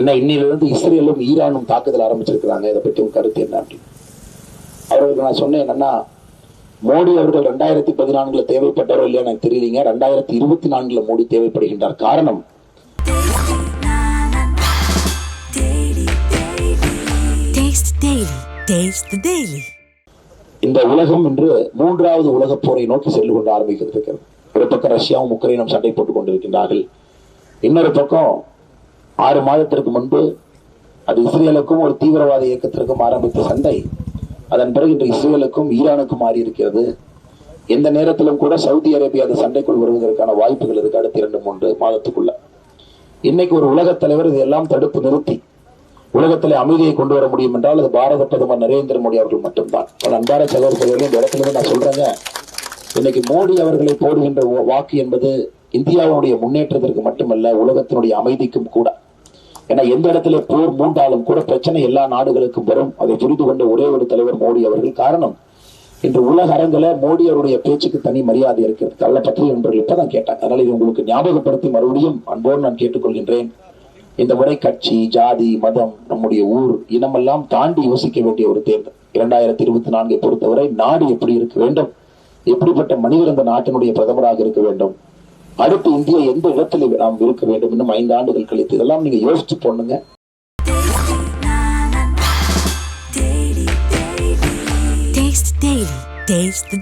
அண்ணா இன்னையிலிருந்து இஸ்ரேலும் ஈரானும் தாக்குதல் ஆரம்பிச்சிருக்கிறாங்க. இதை பற்றி உங்க கருத்து என்ன அப்படின்னு. அவர்களுக்கு நான் சொன்னேன் என்னன்னா மோடி அவர்கள் ரெண்டாயிரத்தி பதினான்குல தேவைப்பட்டாரோ இல்லையா எனக்கு தெரியலீங்க. ரெண்டாயிரத்தி இருபத்தி நான்குல மோடி தேவைப்படுகின்றார். காரணம்? இந்த உலகம் இன்று மூன்றாவது உலகப் போரை நோக்கி சென்று கொண்டு ஆரம்பிக்கிறது ஒரு பக்கம் ரஷ்யாவும் உக்ரைனும் சண்டை போட்டுக் கொண்டிருக்கின்றார்கள். இன்னொரு பக்கம் ஆறு மாதத்திற்கு முன்பு அது இஸ்ரேலுக்கும் ஒரு தீவிரவாத இயக்கத்திற்கும் ஆரம்பித்த சண்டை அதன் பிறகு இன்று இஸ்ரேலுக்கும் ஈரானுக்கும் மாறி இருக்கிறது எந்த நேரத்திலும் கூட சவுதி அரேபியா அந்த சண்டைக்குள் வருவதற்கான வாய்ப்புகள் இருக்கு அடுத்த இரண்டு மூன்று மாதத்துக்குள்ள. இன்னைக்கு ஒரு உலகத் தலைவர் இதெல்லாம் தடுப்பு நிறுத்தி உலகத்திலே அமைதியை கொண்டு வர முடியும் என்றால் அது பாரத பிரதமர் நரேந்திர மோடி அவர்கள் மட்டும்தான். பல அன்பார சகோதரர்களே இந்த இடத்துல நான் சொல்றேங்க. இன்னைக்கு மோடி அவர்களை போடுகின்ற வாக்கு என்பது இந்தியாவுடைய முன்னேற்றத்திற்கு மட்டுமல்ல உலகத்தினுடைய அமைதிக்கும் கூட. ஏன்னா எந்த இடத்துல போர் மூண்டாலும் கூட பிரச்சனை எல்லா நாடுகளுக்கும் வரும். அதை புரிந்து கொண்ட ஒரே ஒரு தலைவர் மோடி அவர்கள் காரணம் இன்று உலக அரங்கில மோடி அவருடைய பேச்சுக்கு தனி மரியாதை இருக்கிறது. கள்ள பற்றி நண்பர்கள் இப்பதான் கேட்டாங்க. அதனால இது உங்களுக்கு ஞாபகப்படுத்தி மறுபடியும் அன்போடு நான் கேட்டுக்கொள்கின்றேன். இந்த முறை கட்சி ஜாதி மதம் நம்முடைய ஊர் இனமெல்லாம் தாண்டி யோசிக்க வேண்டிய ஒரு தேர்தல். இரண்டாயிரத்தி இருபத்தி நான்கை பொறுத்தவரை நாடு எப்படி இருக்க வேண்டும்? எப்படிப்பட்ட மனிதர் இந்த நாட்டினுடைய பிரதமராக இருக்க வேண்டும்? அடுத்து இந்தியா எந்த இடத்துல நாம் இருக்க வேண்டும் இன்னும் ஐந்து ஆண்டுகள் கழித்து? இதெல்லாம் நீங்க யோசிச்சு பண்ணுங்க Taste